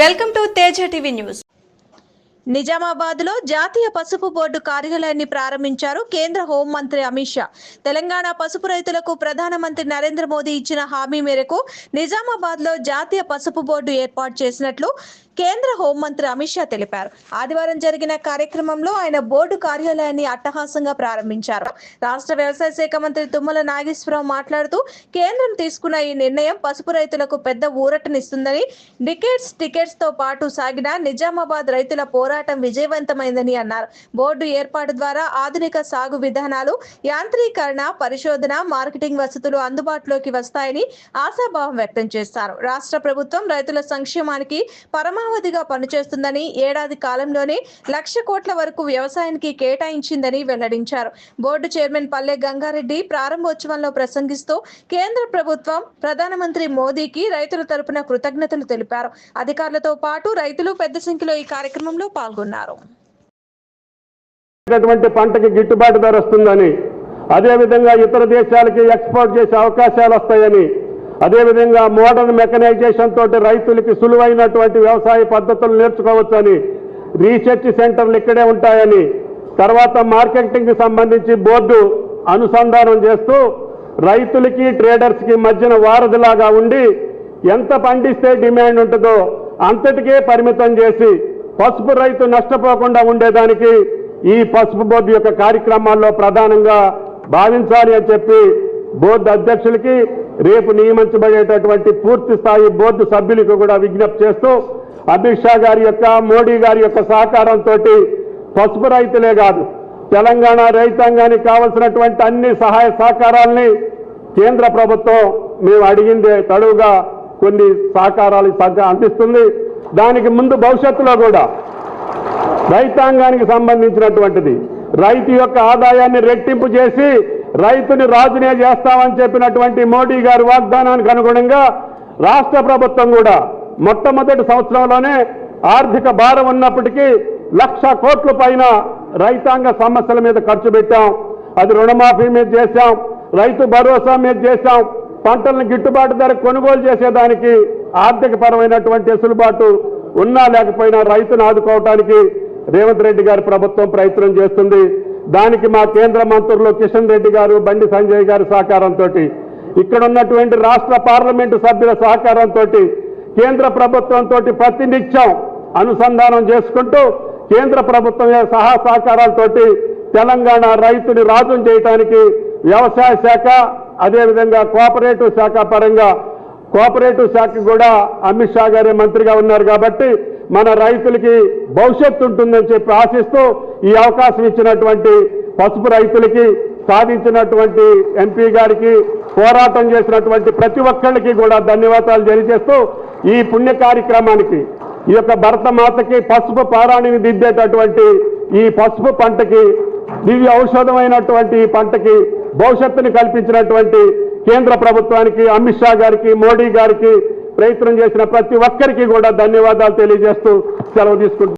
Welcome to Teja TV news. నిజామాబాద్లో జాతీయ పసుపు బోర్డు కార్యాలయాన్ని ప్రారంభించారు కేంద్ర హోంమంత్రి అమిత్ షా. తెలంగాణ పసుపు రైతులకు ప్రధానమంత్రి నరేంద్ర మోదీ ఇచ్చిన హామీ మేరకు నిజామాబాద్లో జాతీయ పసుపు బోర్డు ఏర్పాటు చేసినట్లు కేంద్ర హోంమంత్రి అమిత్ షా తెలిపారు. ఆదివారం జరిగిన కార్యక్రమంలో ఆయన బోర్డు కార్యాలయాన్ని అట్టహాసంగా ప్రారంభించారు. రాష్ట్ర వ్యవసాయ శాఖ మంత్రి తుమ్మల నాగేశ్వరరావు మాట్లాడుతూ కేంద్రం తీసుకున్న ఈ నిర్ణయం పసుపు రైతులకు పెద్ద ఊరటనిస్తుందని డికెట్స్ టికెట్స్తో పాటు సాగిన నిజామాబాద్ రైతుల పోరాటం విజయవంతమైందని అన్నారు. బోర్డు ఏర్పాటు ద్వారా ఆధునిక సాగు విధానాలు యాంత్రీకరణ పరిశోధన మార్కెటింగ్ వసతులు అందుబాటులోకి వస్తాయని ఆశాభావం వ్యక్తం చేశారు. రాష్ట్ర ప్రభుత్వం రైతుల సంక్షేమానికి పరమ పరమావధిగా పనిచేస్తుందని ఏడాది కాలంలోనే లక్ష కోట్ల వరకు వ్యవసాయానికి కేటాయించిందని వెల్లడించారు. బోర్డు చైర్మన్ పల్లె గంగారెడ్డి ప్రారంభోత్సవంలో ప్రసంగిస్తూ కేంద్ర ప్రభుత్వం ప్రధానమంత్రి మోదీకి రైతుల తరపున కృతజ్ఞతలు తెలిపారు. అధికారులతో పాటు రైతులు పెద్ద సంఖ్యలో ఈ కార్యక్రమంలో పాల్గొన్నారు. పంటకి గిట్టుబాటు ధర వస్తుందని అదేవిధంగా ఇతర దేశాలకి ఎక్స్పోర్ట్ చేసే అవకాశాలు వస్తాయని అదేవిధంగా మోడర్న్ మెకనైజేషన్ తోటి రైతులకి సులువైనటువంటి వ్యవసాయ పద్ధతులు నేర్చుకోవచ్చని రీసెర్చ్ సెంటర్లు ఇక్కడే ఉంటాయని తర్వాత మార్కెటింగ్కి సంబంధించి బోర్డు అనుసంధానం చేస్తూ రైతులకి ట్రేడర్స్కి మధ్యన వారధిలాగా ఉండి ఎంత పండిస్తే డిమాండ్ ఉంటుందో అంతటికే పరిమితం చేసి పసుపు రైతు నష్టపోకుండా ఉండేదానికి ఈ పసుపు బోర్డు యొక్క కార్యక్రమాల్లో ప్రధానంగా భావించాలి అని చెప్పి బోర్డు అధ్యక్షులకి రేపు నియమించబడేటటువంటి పూర్తి స్థాయి బోర్డు సభ్యులకు కూడా విజ్ఞప్తి చేస్తూ అమిత్ షా గారి యొక్క మోడీ గారి యొక్క సహకారంతో పసుపు రైతులే కాదు తెలంగాణ రైతాంగానికి కావలసినటువంటి అన్ని సహాయ సహకారాల్ని కేంద్ర ప్రభుత్వం మేము అడిగిందే తడువుగా కొన్ని సహకారాలు అందిస్తుంది. దానికి ముందు భవిష్యత్తులో కూడా రైతాంగానికి సంబంధించినటువంటిది రైతు యొక్క ఆదాయాన్ని రెట్టింపు చేసి రైతుని రాజునే చేస్తామని చెప్పినటువంటి మోడీ గారి వాగ్దానానికి అనుగుణంగా రాష్ట్ర ప్రభుత్వం కూడా మొట్టమొదటి సంవత్సరంలోనే ఆర్థిక భారం ఉన్నప్పటికీ లక్ష కోట్ల పైన రైతాంగ సమస్యల మీద ఖర్చు పెట్టాం. అది రుణమాఫీ మీద చేశాం. రైతు భరోసా మీద చేశాం. పంటలను గిట్టుబాటు ధర కొనుగోలు చేసేదానికి ఆర్థిక పరమైనటువంటి వెసులుబాటు ఉన్నా లేకపోయినా రైతును ఆదుకోవటానికి రేవంత్ రెడ్డి గారి ప్రభుత్వం ప్రయత్నం చేస్తుంది. దానికి మా కేంద్ర మంత్రులు కిషన్ రెడ్డి గారు బండి సంజయ్ గారి సహకారంతో ఇక్కడ ఉన్నటువంటి రాష్ట్ర పార్లమెంటు సభ్యుల సహకారంతో కేంద్ర ప్రభుత్వంతో ప్రతినిత్యం అనుసంధానం చేసుకుంటూ కేంద్ర ప్రభుత్వం సహా సహకారాలతోటి తెలంగాణ రైతుని రాజం చేయటానికి వ్యవసాయ శాఖ అదేవిధంగా కోఆపరేటివ్ శాఖ పరంగా కోఆపరేటివ్ శాఖ కూడా అమిత్ షా గారే మంత్రిగా ఉన్నారు కాబట్టి మన రైతులకి భవిష్యత్తు ఉంటుందని చెప్పి ఆశిస్తూ ఈ అవకాశం ఇచ్చినటువంటి పసుపు రైతులకి సాధించినటువంటి ఎంపీ గారికి పోరాటం చేసినటువంటి ప్రతి ఒక్కరికి కూడా ధన్యవాదాలు తెలియజేస్తూ ఈ పుణ్య కార్యక్రమానికి ఈ యొక్క భరతమాతకి పసుపు పారాణిని దిద్దేటటువంటి ఈ పసుపు పంటకి దివ్య ఔషధమైనటువంటి ఈ పంటకి భవిష్యత్తుని కల్పించినటువంటి కేంద్ర ప్రభుత్వానికి అమిత్ షా గారికి మోడీ గారికి ప్రయత్నం చేసిన ప్రతి ఒక్కరికి కూడా ధన్యవాదాలు తెలియజేస్తూ సెలవు తీసుకుంటున్నాను